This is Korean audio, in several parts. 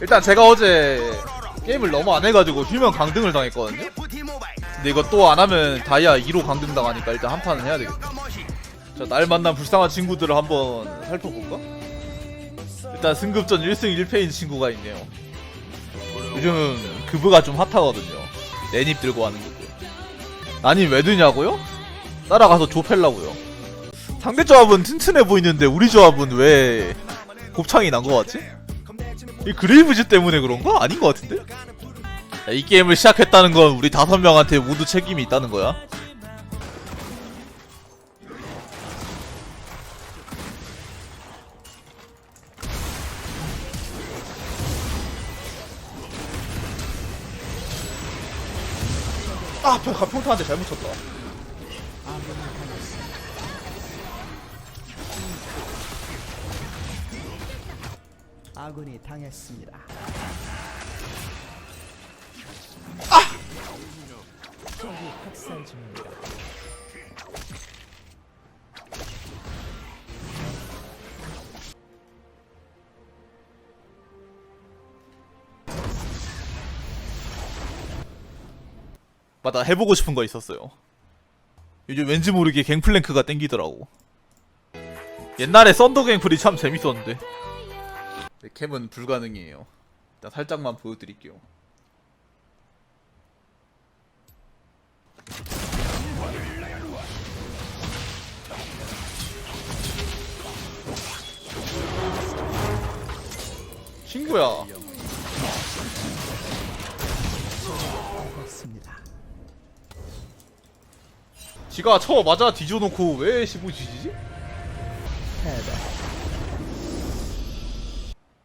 일단 제가 어제 게임을 너무 안 해가지고 휴면 강등을 당했거든요. 근데 이거 또 안 하면 다이아 2로 강등 당하니까 일단 한 판은 해야 되겠다. 자, 날 만난 불쌍한 친구들을 한번 살펴볼까? 일단 승급전 1승 1패인 친구가 있네요. 요즘 그브가 좀 핫하거든요. 내입 들고 하는 거고. 아니 왜 드냐고요? 따라가서 좁힐라고요. 상대 조합은 튼튼해 보이는데 우리 조합은 왜 곱창이 난 거 같지? 이 그레이브즈 때문에 그런가? 아닌 것 같은데? 야, 이 게임을 시작했다는 건 우리 다섯 명한테 모두 책임이 있다는 거야. 아, 평, 평타한테 잘못 쳤다. 아군이 당했습니다. 중입니다. 맞아, 해보고 싶은 거 있었어요. 요즘 왠지 모르게 갱플랭크가 땡기더라고. 옛날에 썬더 갱플이 참 재밌었는데. 네, 캠은 불가능이에요. 일단 살짝만 보여드릴게요. 친구야. 지가 쳐 맞아 뒤져놓고 왜 15지지? 패배.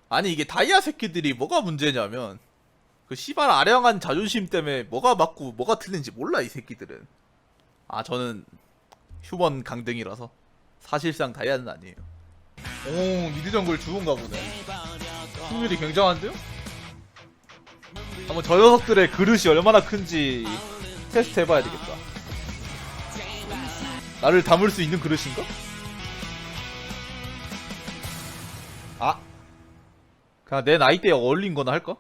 아니 이게 다이아 새끼들이 뭐가 문제냐면 그 씨발 아량한 자존심 때문에 뭐가 맞고 뭐가 틀린지 몰라 이 새끼들은 아 저는 휴먼 강등이라서 사실상 다이아는 아니에요 오 미드 정글 좋은가 보네 승률이 굉장한데요? 한번 저 녀석들의 그릇이 얼마나 큰지 테스트 해봐야 되겠다 나를 담을 수 있는 그릇인가? 그냥 내 나이대에 어울린 거나 할까?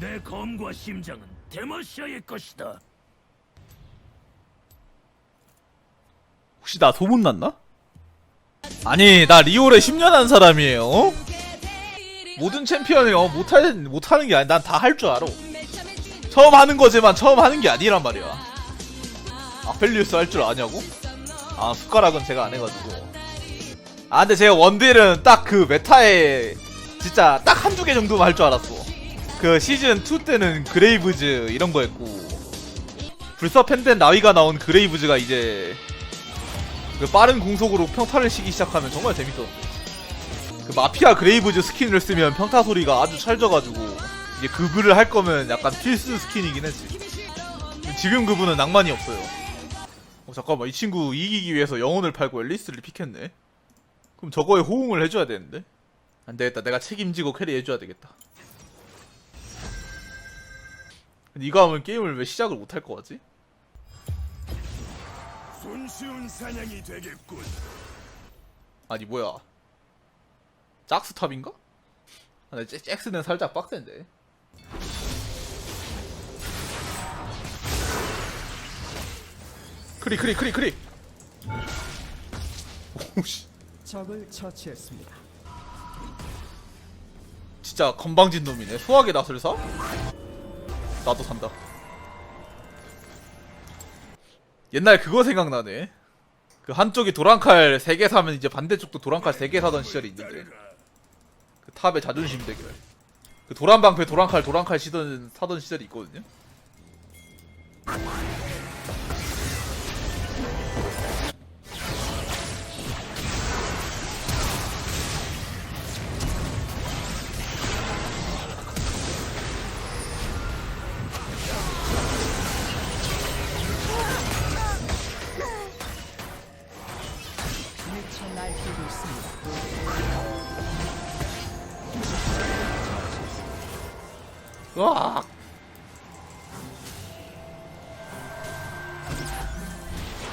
내 검과 심장은 데마시아의 것이다. 혹시 나 소문 났나? 아니 나 리올에 10년 한 사람이에요 어? 모든 챔피언을 어, 못할, 못하는 게 아니 난 다 할 줄 알아 처음 하는 거지만 처음 하는 게 아니란 말이야 아펠리우스 할 줄 아냐고? 아 숟가락은 제가 안 해가지고 아 근데 제가 원딜은 딱 그 메타에 진짜 딱 한두 개 정도만 할 줄 알았어. 그 시즌 2 때는 그레이브즈 이런 거 했고 불사 팬덴 나위가 나온 그레이브즈가 이제 그 빠른 공속으로 평타를 치기 시작하면 정말 재밌었는데 그 마피아 그레이브즈 스킨을 쓰면 평타 소리가 아주 찰져가지고 이제 그브를 할 거면 약간 필수 스킨이긴 했지. 지금 그분은 낭만이 없어요. 어 잠깐만 이 친구 이기기 위해서 영혼을 팔고 앨리스를 픽했네 그럼 저거에 호응을 해줘야 되는데? 안 되겠다. 내가 책임지고 캐리 해줘야 되겠다. 이거 하면 게임을 왜 시작을 못할 것 같지? 손쉬운 사냥이 되겠군. 아니 뭐야. 짝스탑인가? 아, 근데 잭- 잭스는 살짝 빡센데. 크리 크리 크리 크리! 오씨 적을 처치했습니다. 진짜 건방진 놈이네. 소화기 낫을 사? 나도 산다. 옛날 그거 생각나네. 그 한쪽이 도랑칼 3개 사면 이제 반대쪽도 도랑칼 3개 사던 시절이 있는데. 그 탑의 자존심 대결. 그 도란방패 도랑칼 도랑칼 시던 사던 시절이 있거든요 으악.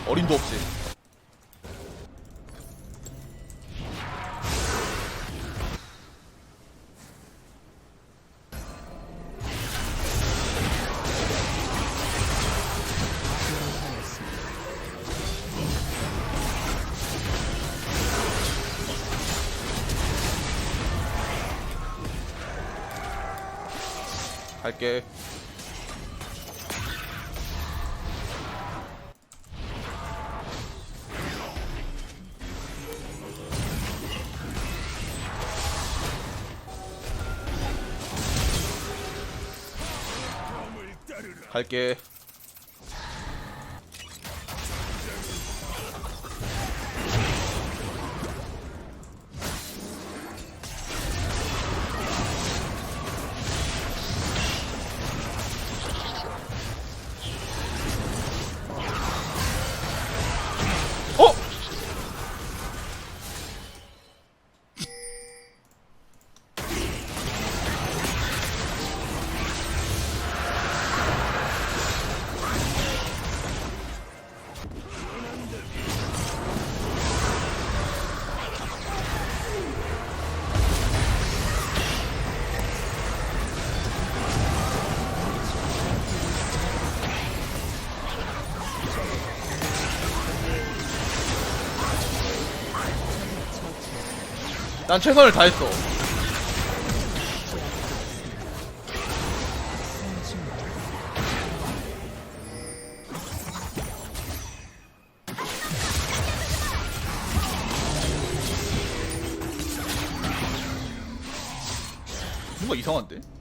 어림도 없지 갈게. 갈게 난 최선을 다했어 뭔가 이상한데?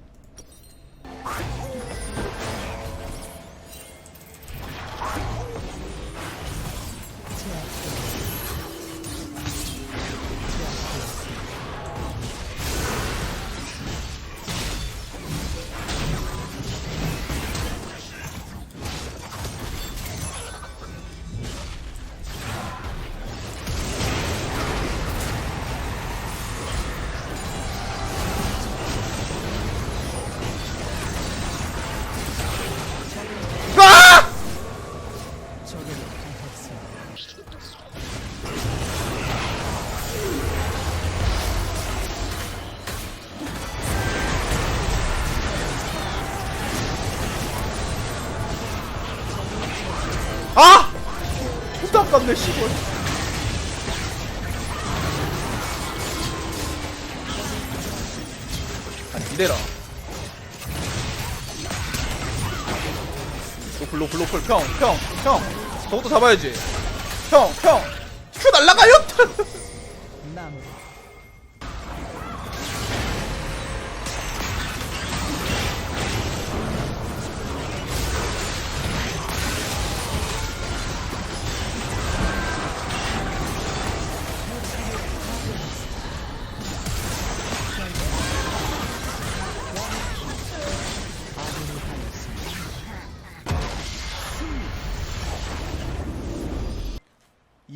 아! 존나 아깝네 씨발. 아니 이래라. 로플 로플 로플 평 평 평. 저것도 잡아야지. 평 평 큐 날라가요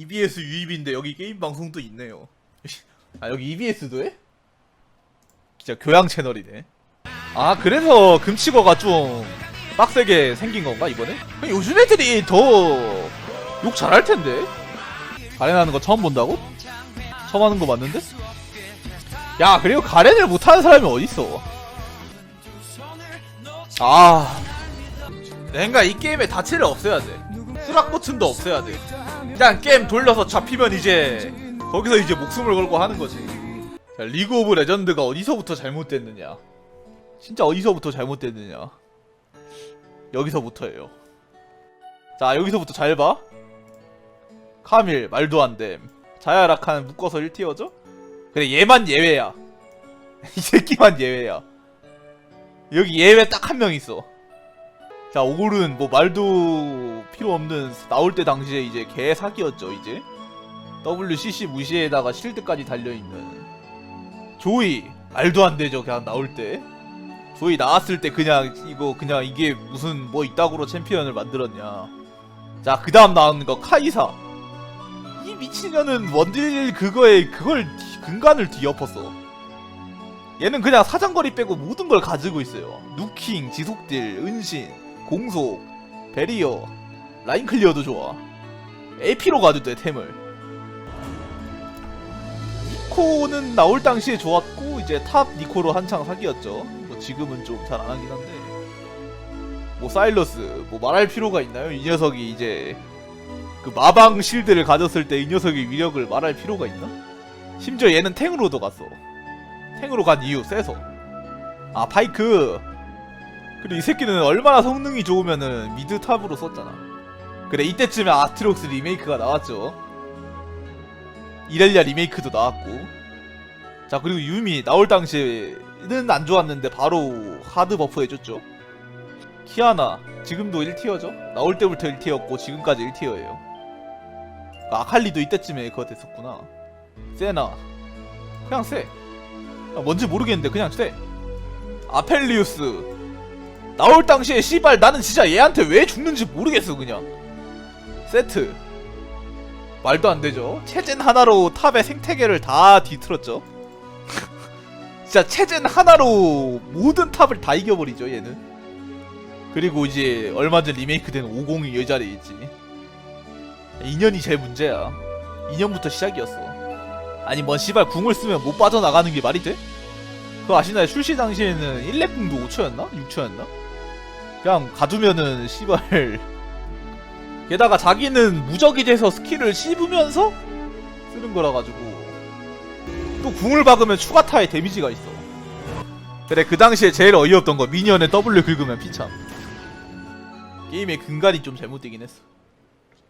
EBS 유입인데 여기 게임 방송도 있네요 아 여기 EBS도 해? 진짜 교양 채널이네 아 그래서 금치거가 좀 빡세게 생긴 건가 이번에? 요즘 애들이 더 욕 잘할 텐데 가렌하는 거 처음 본다고? 처음 하는 거 맞는데? 야 그리고 가렌을 못하는 사람이 어딨어 아 내가 이 게임에 다치를 없애야 돼 수락 버튼도 없애야 돼 그냥 게임 돌려서 잡히면 이제 거기서 이제 목숨을 걸고 하는 거지. 자, 리그 오브 레전드가 어디서부터 잘못됐느냐? 진짜 어디서부터 잘못됐느냐? 여기서부터예요. 자, 여기서부터 잘 봐. 카밀 말도 안 됨. 자야라칸 묶어서 1티어죠? 근데 얘만 예외야. 이 새끼만 예외야. 여기 예외 딱 한 명 있어. 자, 오글은 뭐 말도 필요 없는 나올 때 당시에 이제 개 사기였죠, 이제. WCC 무시에다가 실드까지 달려있는. 조이, 말도 안 되죠, 그냥 나올 때. 조이 나왔을 때 그냥 이거 그냥 이게 무슨 뭐 이따구로 챔피언을 만들었냐. 자, 그 다음 나오는 거 카이사. 이 미친년은 원딜 그거에 그걸 뒤- 근간을 뒤엎었어. 얘는 그냥 사정거리 빼고 모든 걸 가지고 있어요. 누킹, 지속딜, 은신, 공속, 베리어, 라인 클리어도 좋아. AP로 가도 돼, 템을. 니코는 나올 당시에 좋았고, 이제 탑 니코로 한창 사기였죠. 뭐 지금은 좀 잘 안 하긴 한데. 뭐 사일러스, 뭐 말할 필요가 있나요? 이 녀석이 이제 그 마방 실드를 가졌을 때 이 녀석의 위력을 말할 필요가 있나? 심지어 얘는 탱으로도 갔어. 탱으로 간 이유, 세서. 아, 파이크. 그리고 이 새끼는 얼마나 성능이 좋으면은 미드 탑으로 썼잖아. 그래 이때쯤에 아트록스 리메이크가 나왔죠. 이렐리아 리메이크도 나왔고. 자 그리고 유미 나올 당시에는 안 좋았는데 바로 하드 버프 해줬죠. 키아나 지금도 1티어죠? 나올 때부터 1티어였고 지금까지 1티어예요. 아칼리도 이때쯤에 그거 됐었구나. 세나. 그냥 쎄 아, 뭔지 모르겠는데 그냥 쎄 아펠리우스 나올 당시에 씨발 나는 진짜 얘한테 왜 죽는지 모르겠어 그냥 세트 말도 안 되죠 체젠 하나로 탑의 생태계를 다 뒤틀었죠 진짜 체젠 하나로 모든 탑을 다 이겨버리죠 얘는 그리고 이제 얼마 전 리메이크된 50이 이 자리에 있지 2년이 제일 문제야 2년부터 시작이었어 아니 뭐 씨발 궁을 쓰면 못 빠져나가는 게 말이 돼? 그거 아시나요? 출시 당시에는 1렙 궁도 5초였나? 6초였나? 그냥 가두면은 씨발. 게다가 자기는 무적이 돼서 스킬을 씹으면서 쓰는 거라 가지고. 또 궁을 박으면 추가 타의 데미지가 있어. 그래 그 당시에 제일 어이없던 거 미니언에 W 긁으면 피참. 게임의 근간이 좀 잘못되긴 했어